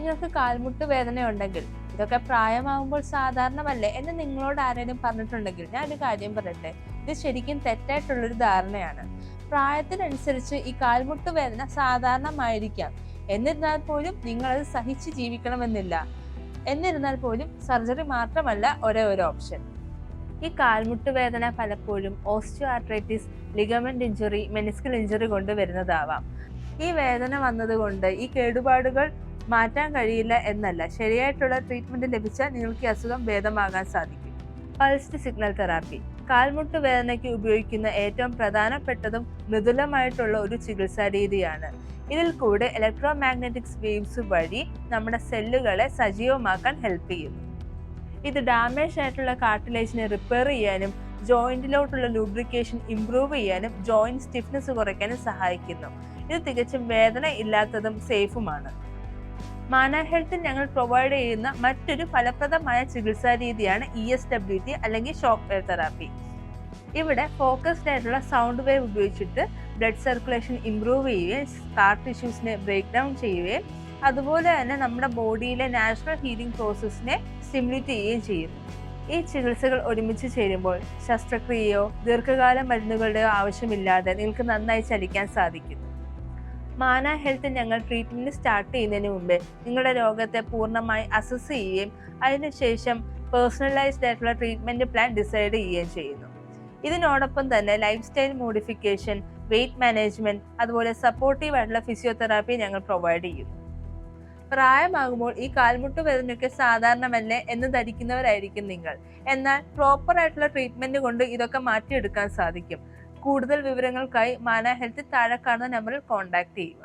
നിങ്ങൾക്ക് കാൽമുട്ട് വേദന ഉണ്ടെങ്കിൽ ഇതൊക്കെ പ്രായമാകുമ്പോൾ സാധാരണമല്ലേ എന്ന് നിങ്ങളോട് ആരെങ്കിലും പറഞ്ഞിട്ടുണ്ടെങ്കിൽ ഞാൻ ഒരു കാര്യം പറയട്ടെ? ഇത് ശരിക്കും തെറ്റായിട്ടുള്ളൊരു ധാരണയാണ്. പ്രായത്തിനനുസരിച്ച് ഈ കാൽമുട്ട് വേദന സാധാരണമായിരിക്കാം. എന്നിരുന്നാൽ പോലും നിങ്ങളത് സഹിച്ച് ജീവിക്കണമെന്നില്ല. എന്നിരുന്നാൽ പോലും സർജറി മാത്രമല്ല ഒരേ ഒരു ഓപ്ഷൻ. ഈ കാൽമുട്ട് വേദന പലപ്പോഴും osteo arthritis ligament injury meniscal injury കൊണ്ട് വരുന്നതാവാം. ഈ വേദന വന്നതുകൊണ്ട് ഈ കേടുപാടുകൾ മാറ്റാൻ കഴിയില്ല എന്നല്ല. ശരിയായിട്ടുള്ള ട്രീറ്റ്മെന്റ് ലഭിച്ചാൽ നിങ്ങൾക്ക് ഈ അസുഖം ഭേദമാകാൻ സാധിക്കും. പൾസ്ഡ് സിഗ്നൽ തെറാപ്പി കാൽമുട്ട് വേദനയ്ക്ക് ഉപയോഗിക്കുന്ന ഏറ്റവും പ്രധാനപ്പെട്ടതും മൃദുലമായിട്ടുള്ള ഒരു ചികിത്സാ രീതിയാണ്. ഇതിൽ കൂടെ ഇലക്ട്രോ മാഗ്നറ്റിക്സ് വേവ്സ് വഴി നമ്മുടെ സെല്ലുകളെ സജീവമാക്കാൻ ഹെൽപ്പ് ചെയ്യുന്നു. ഇത് ഡാമേജ് ആയിട്ടുള്ള കാർട്ടിലേജിനെ റിപ്പയർ ചെയ്യാനും ജോയിന്റിലോട്ടുള്ള ലൂബ്രിക്കേഷൻ ഇംപ്രൂവ് ചെയ്യാനും ജോയിന്റ് സ്റ്റിഫ്നെസ് കുറയ്ക്കാനും സഹായിക്കുന്നു. ഇത് തികച്ചും വേദന ഇല്ലാത്തതും സേഫുമാണ് മാന ഹെൽത്തിൽ ഞങ്ങൾ പ്രൊവൈഡ് ചെയ്യുന്ന മറ്റൊരു ഫലപ്രദമായ ചികിത്സാ രീതിയാണ് ഇ എസ് ഡബ്ല്യു ടി അല്ലെങ്കിൽ ഷോക്ക് വേവ് തെറാപ്പി ഇവിടെ ഫോക്കസ്ഡ് ആയിട്ടുള്ള സൗണ്ട് വേവ് ഉപയോഗിച്ചിട്ട് ബ്ലഡ് സർക്കുലേഷൻ ഇംപ്രൂവ് ചെയ്യുകയും സ്കാർ ടിഷ്യൂസിനെ ബ്രേക്ക് ഡൗൺ ചെയ്യുകയും അതുപോലെ തന്നെ നമ്മുടെ ബോഡിയിലെ നാച്ചുറൽ ഹീലിംഗ് പ്രോസസ്സിനെ സ്റ്റിമുലേറ്റ് ചെയ്യുകയും ചെയ്യും. ഈ ചികിത്സകൾ ഒരുമിച്ച് ചേരുമ്പോൾ ശസ്ത്രക്രിയയോ ദീർഘകാല മരുന്നുകളുടെയോ ആവശ്യമില്ലാതെ നിങ്ങൾക്ക് നന്നായി ചലിക്കാൻ സാധിക്കുന്നു മാന ഹെൽത്ത് ഞങ്ങൾ ട്രീറ്റ്മെന്റ് സ്റ്റാർട്ട് ചെയ്യുന്നതിന് മുമ്പ് നിങ്ങളുടെ രോഗത്തെ പൂർണമായി അസസ് ചെയ്യുകയും അതിനുശേഷം പേഴ്സണലൈസ്ഡ് ആയിട്ടുള്ള ട്രീറ്റ്മെന്റ് പ്ലാൻ ഡിസൈഡ് ചെയ്യുകയും ചെയ്യുന്നു. ഇതിനോടൊപ്പം തന്നെ life style modification weight management അതുപോലെ സപ്പോർട്ടീവ് ആയിട്ടുള്ള ഫിസിയോതെറാപ്പി ഞങ്ങൾ പ്രൊവൈഡ് ചെയ്യുന്നു പ്രായമാകുമ്പോൾ ഈ കാൽമുട്ട് വേദനയൊക്കെ സാധാരണമല്ലേ എന്ന് ധരിക്കുന്നവരായിരിക്കും നിങ്ങൾ. എന്നാൽ പ്രോപ്പർ ആയിട്ടുള്ള ട്രീറ്റ്മെന്റ് കൊണ്ട് ഇതൊക്കെ മാറ്റിയെടുക്കാൻ സാധിക്കും. കൂടുതൽ വിവരങ്ങൾക്കായി മാന ഹെൽത്ത് താഴെ കാണുന്ന നമ്പറിൽ കോൺടാക്ട് ചെയ്യുക.